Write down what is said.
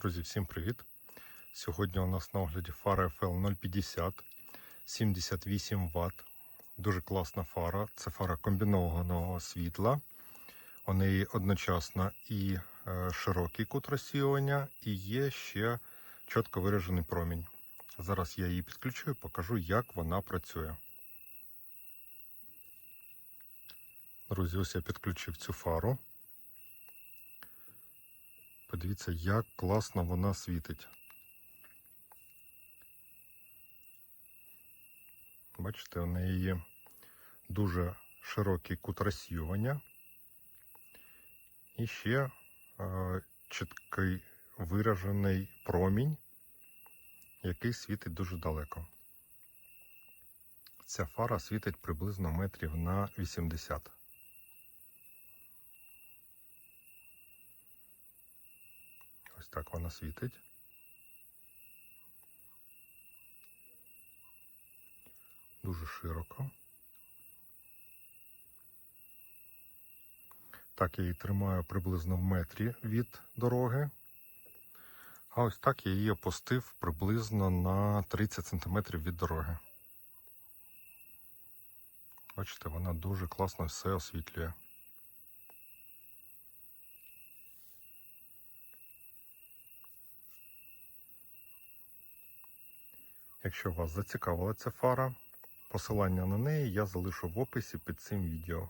Друзі, всім привіт! Сьогодні у нас на огляді фара FL 050 78 Вт. Дуже класна фара. Це фара комбінованого світла. У неї одночасно і е, широкий кут розсіювання, і є ще чітко виражений промінь. Зараз я її підключу і покажу, як вона працює. Друзі, ось я підключив цю фару. Подивіться, як класно вона світить. Бачите, у неї є дуже широкий кут розсіювання. І ще е, чіткий виражений промінь, який світить дуже далеко. Ця фара світить приблизно метрів на 80. Ось так вона світить. Дуже широко. Так я її тримаю приблизно в метрі від дороги. А ось так я її опустив приблизно на 30 см від дороги. Бачите, вона дуже класно все освітлює. Якщо вас зацікавила ця фара, посилання на неї я залишу в описі під цим відео.